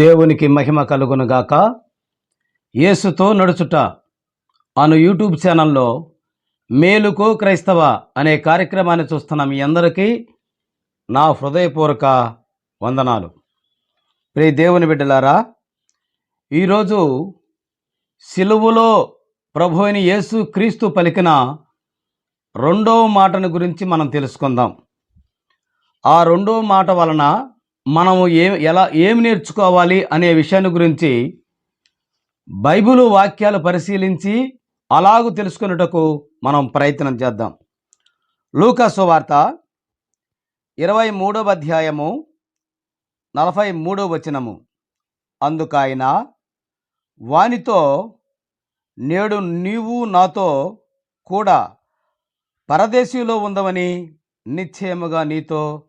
దేవునికి మహిమ కలుగునుగాక యేసుతో నడుచుట అను యూట్యూబ్ ఛానల్లో మేలుకో క్రైస్తవ అనే కార్యక్రమాన్ని చూస్తున్న మీ అందరికీ నా హృదయపూర్వక వందనాలు. ప్రే దేవుని బిడ్డలారా ఈరోజు సిలువులో ప్రభు అయిన యేసు క్రీస్తు పలికిన రెండవ మాటను గురించి మనం తెలుసుకుందాం. ఆ రెండవ మాట వలన మనము ఏ ఎలా ఏమి నేర్చుకోవాలి అనే విషయాన్ని గురించి బైబిలు వాక్యాలు పరిశీలించి అలాగూ తెలుసుకున్నటకు మనం ప్రయత్నం చేద్దాం. లూకాసు వార్త ఇరవై మూడవ అధ్యాయము నలభై మూడవ వచనము. అందుకైన వానితో నేడు నీవు నాతో కూడా పరదేశీలో ఉందవని నిశ్చయముగా నీతో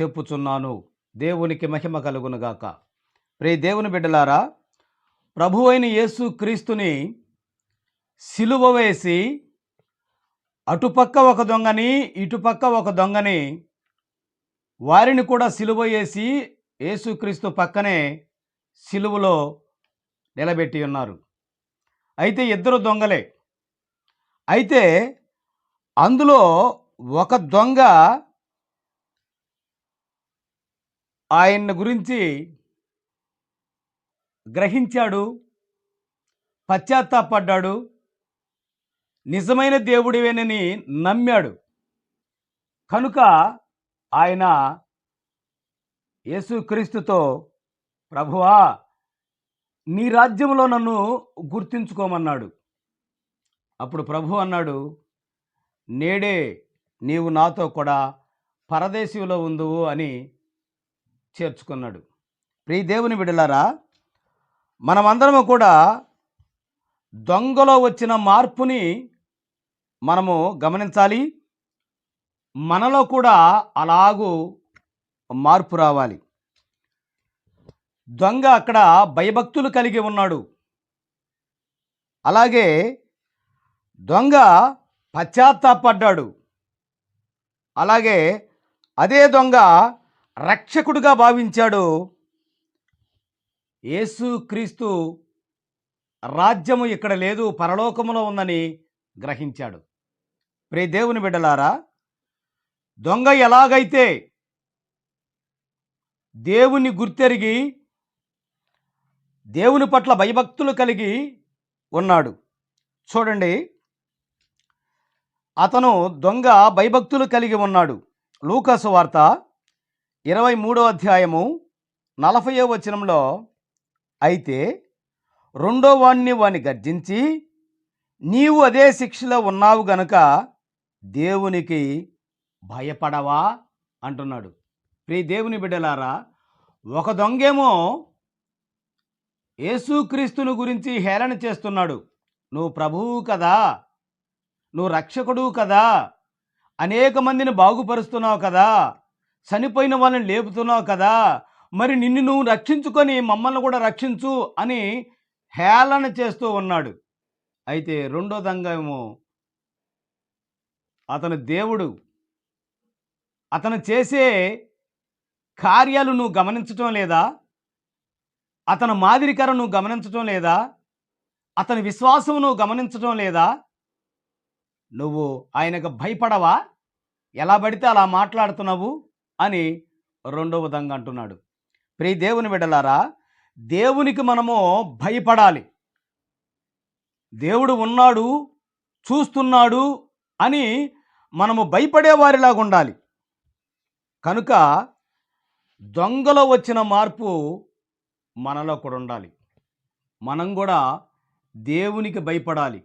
చెప్పుచున్నాను. దేవునికి మహిమ కలుగునుగాక ప్రే దేవుని బిడ్డలారా ప్రభు అయిన యేసు క్రీస్తుని సిలువ వేసి అటుపక్క ఒక దొంగని ఇటుపక్క ఒక దొంగని వారిని కూడా సిలువ వేసి యేసుక్రీస్తు పక్కనే సిలువలో నిలబెట్టి ఉన్నారు. అయితే ఇద్దరు దొంగలే. అయితే అందులో ఒక దొంగ ఆయన గురించి గ్రహించాడు పశ్చాత్తాపడ్డాడు నిజమైన దేవుడివేనని నమ్మాడు. కనుక ఆయన యేసుక్రీస్తుతో ప్రభువా నీ రాజ్యంలో నన్ను గుర్తించుకోమన్నాడు. అప్పుడు ప్రభు అన్నాడు నేడే నీవు నాతో కూడా పరదేశంలో ఉందువు అని చేర్చుకున్నాడు. ప్రియ దేవుని బిడలారా మనమందరము కూడా దొంగలో వచ్చిన మార్పుని మనము గమనించాలి. మనలో కూడా అలాగూ మార్పు రావాలి. దొంగ అక్కడ భయభక్తులు కలిగి ఉన్నాడు. అలాగే దొంగ పశ్చాత్తాపడ్డాడు. అలాగే అదే దొంగ రక్షకుడుగా భావించాడు. యేసు క్రీస్తు రాజ్యము ఇక్కడ లేదు పరలోకములో ఉందని గ్రహించాడు. ప్రే దేవుని బిడ్డలారా దొంగ ఎలాగైతే దేవుని గుర్తెరిగి దేవుని పట్ల భయభక్తులు కలిగి ఉన్నాడు. చూడండి అతను దొంగ భయభక్తులు కలిగి ఉన్నాడు. లూకాసు వార్త ఇరవై మూడో అధ్యాయము నలభయో వచనంలో అయితే రెండో వాణ్ణి వాని గర్జించి నీవు అదే శిక్షలో ఉన్నావు గనుక దేవునికి భయపడవా అంటున్నాడు. ప్రియ దేవుని బిడ్డలారా ఒక దొంగేమో యేసుక్రీస్తుని గురించి హేళన చేస్తున్నాడు. నువ్వు ప్రభువు కదా నువ్వు రక్షకుడు కదా అనేక మందిని బాగుపరుస్తున్నావు కదా చనిపోయిన వాళ్ళని లేపుతున్నావు కదా మరి నిన్ను నువ్వు రక్షించుకొని మమ్మల్ని కూడా రక్షించు అని హేళన చేస్తూ ఉన్నాడు. అయితే రెండో దంగేమో అతను దేవుడు అతను చేసే కార్యాలు నువ్వు గమనించటం లేదా? అతని మాదిరికరం నువ్వు గమనించటం లేదా? అతని విశ్వాసం నువ్వు గమనించటం లేదా? నువ్వు ఆయనకు భయపడవా? ఎలా పడితే అలా మాట్లాడుతున్నావు? అని రెండవ విధంగా అంటున్నాడు. ప్రియ దేవుని బిడ్డలారా దేవునికి మనము భయపడాలి. దేవుడు ఉన్నాడు చూస్తున్నాడు అని మనము భయపడేవారిలాగా ఉండాలి. కనుక దొంగలో వచ్చిన మార్పు మనలో కూడా ఉండాలి. మనం కూడా దేవునికి భయపడాలి.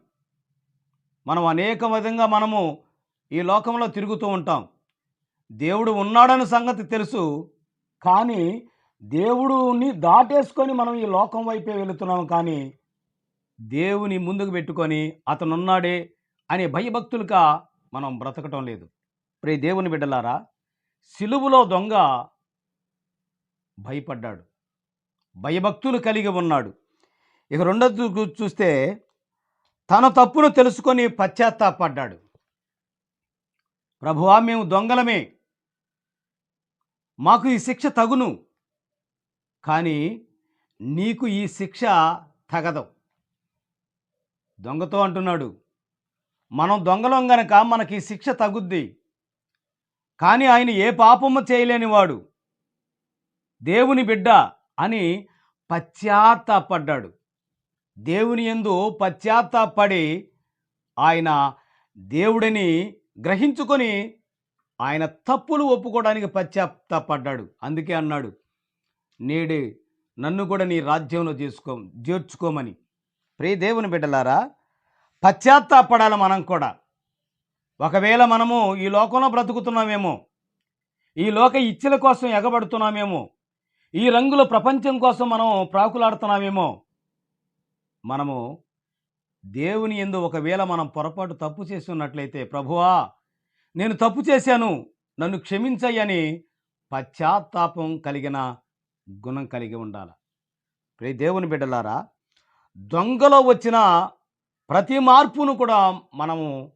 మనం అనేక విధంగా మనము ఈ లోకంలో తిరుగుతూ ఉంటాం. దేవుడు ఉన్నాడని సంగతి తెలుసు కానీ దేవుడుని దాటేసుకొని మనం ఈ లోకం వైపే వెళుతున్నాం కానీ దేవుని ముందుకు పెట్టుకొని అతను ఉన్నాడే అనే భయభక్తులుగా మనం బ్రతకటం లేదు. ప్రే దేవుని బిడ్డలారా సిలువులో దొంగ భయపడ్డాడు భయభక్తులు కలిగి ఉన్నాడు. ఇక రెండోది చూస్తే తన తప్పును తెలుసుకొని పశ్చాత్తాపడ్డాడు. ప్రభువా మేము దొంగలమే మాకు ఈ శిక్ష తగును. కానీ నీకు ఈ శిక్ష తగదు. దొంగతో అంటున్నాడు. మనం దొంగలం గనక మనకి ఈ శిక్ష తగుద్ది. కానీ ఆయన ఏ పాపము చేయలేనివాడు. దేవుని బిడ్డ అని పశ్చాత్తాపడ్డాడు. దేవుని ఎందు పశ్చాత్తాపడి ఆయన దేవుడిని గ్రహించుకొని ఆయన తప్పులు ఒప్పుకోవడానికి పశ్చాత్తాపడ్డాడు. అందుకే అన్నాడు నేడే నన్ను కూడా నీ రాజ్యంలో చేసుకో చేర్చుకోమని ప్రియ దేవుని బిడ్డలారా పశ్చాత్తాపడాలి మనం కూడా. ఒకవేళ మనము ఈ లోకంలో బ్రతుకుతున్నామేమో ఈ లోక ఇచ్చల కోసం ఎగబడుతున్నామేమో ఈ రంగుల ప్రపంచం కోసం మనం ప్రాకులాడుతున్నామేమో మనము దేవుని ఎందు ఒకవేళ మనం పొరపాటు తప్పు చేసి ఉన్నట్లయితే ప్రభువా నేను తప్పు చేశాను నన్ను క్షమించయ్యని పశ్చాత్తాపం కలిగిన గుణం కలిగి ఉండాలి. ప్రే దేవుని బిడ్డలారా దొంగలో వచ్చిన ప్రతి మార్పును కూడా మనము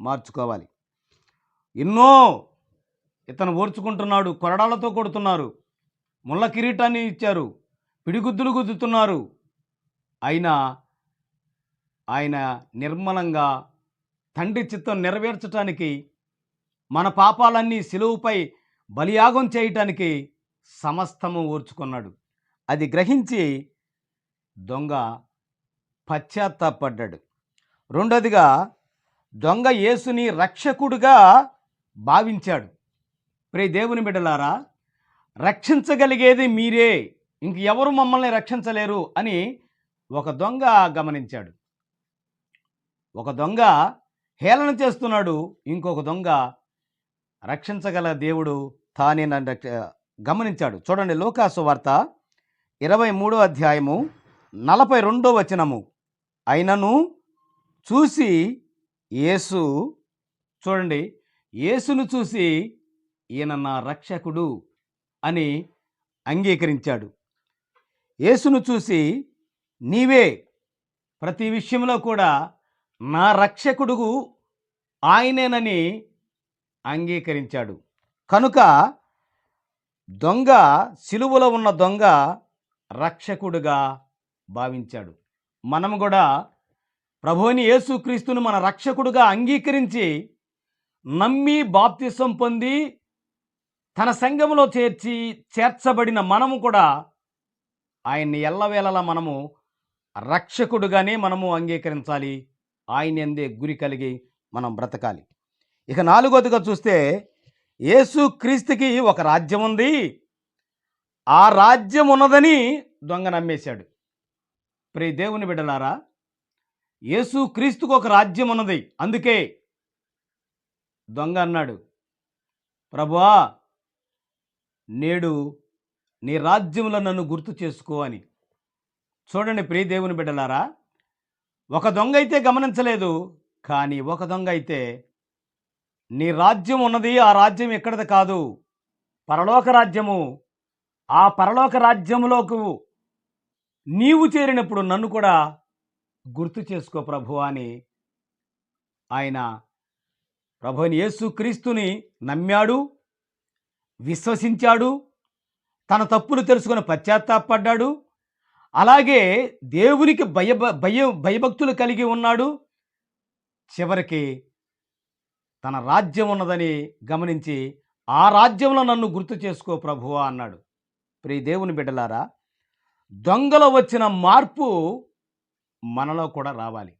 మార్చుకోవాలి. ఎన్నో ఇతను ఓర్చుకుంటున్నాడు కొరడాలతో కొడుతున్నారు ముళ్ళ కిరీటాన్ని ఇచ్చారు పిడిగుద్దులు గుద్దుతున్నారు. అయినా ఆయన నిర్మలంగా తండ్రి చిత్తం నెరవేర్చటానికి మన పాపాలన్నీ సిలువుపై బలియాగం చేయటానికి సమస్తము ఓర్చుకున్నాడు. అది గ్రహించి దొంగ పశ్చాత్తాపడ్డాడు. రెండోదిగా దొంగ యేసుని రక్షకుడుగా భావించాడు. ప్రే దేవుని బిడ్డలారా రక్షించగలిగేది మీరే ఇంక ఎవరు మమ్మల్ని రక్షించలేరు అని ఒక దొంగ గమనించాడు. ఒక దొంగ హేళన చేస్తున్నాడు ఇంకొక దొంగ రక్షించగల దేవుడు తానే నన్ను రక్ష- గమనించాడు. చూడండి లోకాసు వార్త ఇరవై మూడో అధ్యాయము నలభై రెండో వచనము. అయినను చూసి యేసు చూడండి యేసును చూసి ఈయన నా రక్షకుడు అని అంగీకరించాడు. యేసును చూసి నీవే ప్రతి విషయంలో కూడా నా రక్షకుడుకు ఆయనేనని అంగీకరించాడు. కనుక దొంగ సిలువలో ఉన్న దొంగ రక్షకుడుగా భావించాడు. మనం కూడా ప్రభువుని యేసుక్రీస్తును మన రక్షకుడుగా అంగీకరించి నమ్మి బాప్తిసం పొంది తన సంఘములో చేర్చి చేర్చబడిన మనము కూడా ఆయన్ని ఎల్లవేళలా మనము రక్షకుడుగానే మనము అంగీకరించాలి. ఆయన ఎందే గురి కలిగి మనం బ్రతకాలి. ఇక నాలుగోదిగా చూస్తే యేసు క్రీస్తుకి ఒక రాజ్యం ఉంది. ఆ రాజ్యం ఉన్నదని దొంగ నమ్మేశాడు. ప్రే దేవుని బిడ్డలారా యేసు క్రీస్తుకు ఒక రాజ్యం ఉన్నది. అందుకే దొంగ అన్నాడు ప్రభువా నేడు నీ రాజ్యంలో నన్ను గుర్తు చేసుకో అని. చూడండి ప్రియ దేవుని బిడ్డలారా ఒక దొంగ అయితే గమనించలేదు కానీ ఒక దొంగ అయితే నీ రాజ్యం ఉన్నది ఆ రాజ్యం ఎక్కడిది కాదు. పరలోక రాజ్యము. ఆ పరలోక రాజ్యములోకు నీవు చేరినప్పుడు నన్ను కూడా గుర్తు చేసుకో ప్రభు అని ఆయన ప్రభుని యేసు క్రీస్తుని నమ్మాడు విశ్వసించాడు తన తప్పులు తెలుసుకొని పశ్చాత్తాపడ్డాడు అలాగే దేవునికి భయ భయ భయభక్తులు కలిగి ఉన్నాడు. చివరికి తన రాజ్యం ఉన్నదని గమనించి ఆ రాజ్యంలో నన్ను గుర్తు చేసుకో ప్రభువా అన్నాడు. ప్రియ దేవుని బిడ్డలారా దొంగలో వచ్చిన మార్పు మనలో కూడా రావాలి.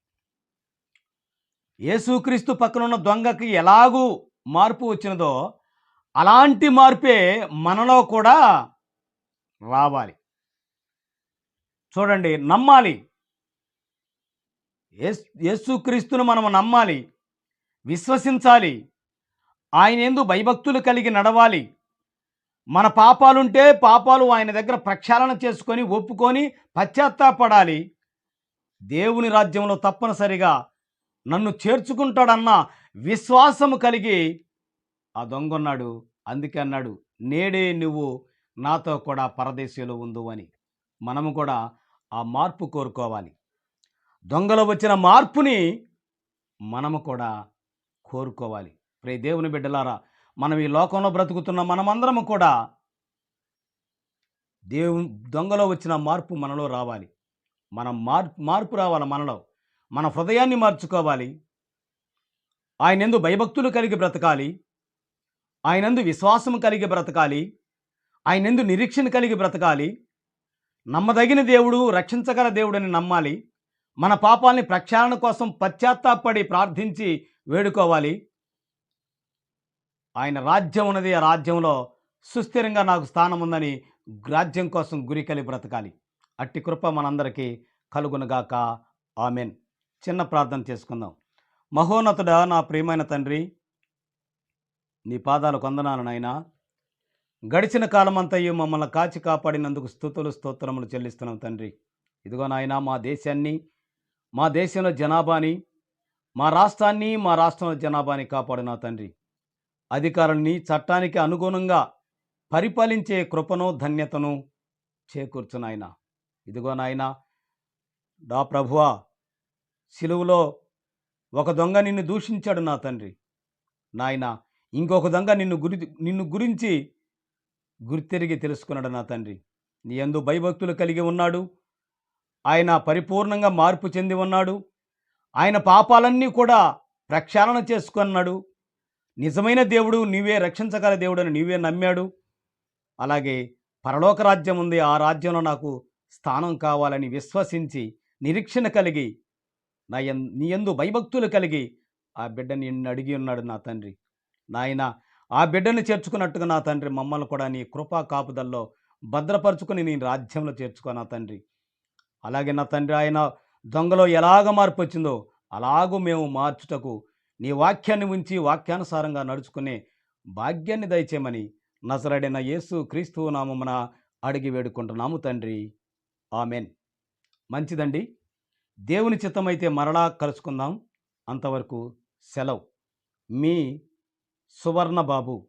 యేసుక్రీస్తు పక్కనున్న దొంగకి ఎలాగూ మార్పు వచ్చినదో అలాంటి మార్పే మనలో కూడా రావాలి. చూడండి నమ్మాలి. యేసుక్రీస్తును మనం నమ్మాలి. విశ్వసించాలి. ఆయన ఎందు భయభక్తులు కలిగి నడవాలి. మన పాపాలుంటే పాపాలు ఆయన దగ్గర ప్రక్షాళన చేసుకొని ఒప్పుకొని పశ్చాత్తాపడాలి. దేవుని రాజ్యంలో తప్పనిసరిగా నన్ను చేర్చుకుంటాడన్న విశ్వాసము కలిగి ఆ దొంగన్నాడు. అందుకే అన్నాడు నేడే నువ్వు నాతో కూడా పరదేశంలో ఉండు అని. మనము కూడా ఆ మార్పు కోరుకోవాలి. దొంగలో వచ్చిన మార్పుని మనము కూడా కోరుకోవాలి. ప్రే దేవుని బిడ్డలారా మనం ఈ లోకంలో బ్రతుకుతున్న మనమందరము కూడా దేవు దొంగలో వచ్చిన మార్పు మనలో రావాలి. మనం మార్పు మార్పు రావాలి మనలో? మన హృదయాన్ని మార్చుకోవాలి. ఆయనందు భయభక్తులు కలిగి బ్రతకాలి. ఆయనందు విశ్వాసం కలిగి బ్రతకాలి. ఆయనందు నిరీక్షణ కలిగి బ్రతకాలి. నమ్మదగిన దేవుడు రక్షించగల దేవుడని నమ్మాలి. మన పాపాల్ని ప్రక్షాళన కోసం పశ్చాత్తాపడి ప్రార్థించి వేడుకోవాలి. ఆయన రాజ్యం ఉన్నది. ఆ రాజ్యంలో సుస్థిరంగా నాకు స్థానం ఉందని రాజ్యం కోసం గురి బ్రతకాలి. అట్టి కృప మనందరికీ కలుగునగాక. ఆమెన్. చిన్న ప్రార్థన చేసుకుందాం. మహోన్నతుడా నా ప్రియమైన తండ్రి నీ పాదాలు కొందనాలు నాయనా. గడిచిన కాలమంతయు మమ్మల్ని కాచి కాపాడినందుకు స్థుతులు స్తోత్రములు చెల్లిస్తున్నాం తండ్రి. ఇదిగో నాయనా మా దేశాన్ని మా దేశంలో జనాభాని మా రాష్ట్రాన్ని మా రాష్ట్రంలో జనాభాని కాపాడిన తండ్రి. అధికారుల్ని చట్టానికి అనుగుణంగా పరిపాలించే కృపను ధన్యతను చేకూర్చు నాయన. ఇదిగో నాయన డా ప్రభువా సిలువులో ఒక దొంగ నిన్ను దూషించాడు నా తండ్రి. నాయన ఇంకొక దొంగ నిన్ను గురి నిన్ను గురించి గుర్తెరిగి తెలుసుకున్నాడు నా తండ్రి. నీ ఎందు భయభక్తులు కలిగి ఉన్నాడు. ఆయన పరిపూర్ణంగా మార్పు చెంది ఉన్నాడు. ఆయన పాపాలన్నీ కూడా ప్రక్షాళన చేసుకున్నాడు. నిజమైన దేవుడు నీవే రక్షించగల దేవుడని నీవే నమ్మాడు. అలాగే పరలోక రాజ్యం ఉంది. ఆ రాజ్యంలో నాకు స్థానం కావాలని విశ్వసించి నిరీక్షణ కలిగి నా ఎన్ నీ ఎందు భయభక్తులు కలిగి ఆ బిడ్డ నిన్ను అడిగి ఉన్నాడు నా తండ్రి. నాయన ఆ బిడ్డను చేర్చుకున్నట్టుగా నా తండ్రి మమ్మల్ని కూడా నీ కృపా కాపుదల్లో భద్రపరుచుకుని నీ రాజ్యంలో చేర్చుకో నా తండ్రి. అలాగే నా తండ్రి ఆయన దొంగలో ఎలాగ మార్పు వచ్చిందో అలాగూ మేము మార్చుటకు నీ వాక్యాన్ని ఉంచి వాక్యానుసారంగా నడుచుకునే భాగ్యాన్ని దయచేయమని నజరడిన యేసు క్రీస్తు నామమున అడిగి వేడుకుంటున్నాము తండ్రి. ఆమెన్. మంచిదండి. దేవుని చిత్తమైతే మరలా కలుసుకుందాం. అంతవరకు సెలవు. మీ సువర్ణ బాబు